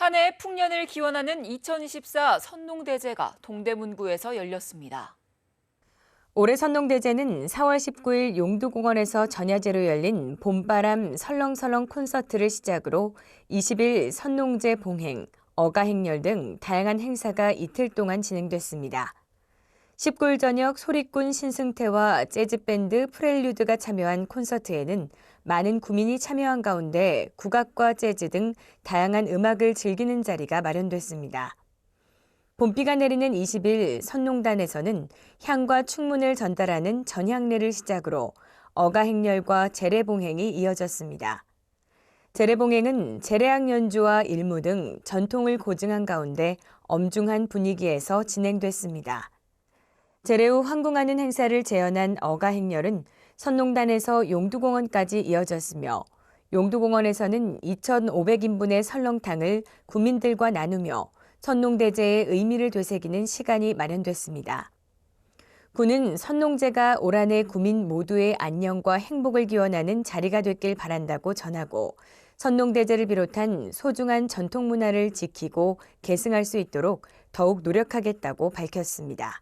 한 해 풍년을 기원하는 2024 선농대제가 동대문구에서 열렸습니다. 올해 선농대제는 4월 19일 용두공원에서 전야제로 열린 봄바람 설렁설렁 콘서트를 시작으로 20일 선농제 봉행, 어가행렬 등 다양한 행사가 이틀 동안 진행됐습니다. 19일 저녁 소리꾼 신승태와 재즈밴드 프렐류드가 참여한 콘서트에는 많은 구민이 참여한 가운데 국악과 재즈 등 다양한 음악을 즐기는 자리가 마련됐습니다. 봄비가 내리는 20일 선농단에서는 향과 충문을 전달하는 전향례를 시작으로 어가행렬과 재래봉행이 이어졌습니다. 재래봉행은 재래악 연주와 일무 등 전통을 고증한 가운데 엄중한 분위기에서 진행됐습니다. 재래 후 황궁하는 행사를 재현한 어가 행렬은 선농단에서 용두공원까지 이어졌으며 용두공원에서는 2,500인분의 설렁탕을 구민들과 나누며 선농대제의 의미를 되새기는 시간이 마련됐습니다. 군은 선농제가 올 한해 구민 모두의 안녕과 행복을 기원하는 자리가 됐길 바란다고 전하고 선농대제를 비롯한 소중한 전통 문화를 지키고 계승할 수 있도록 더욱 노력하겠다고 밝혔습니다.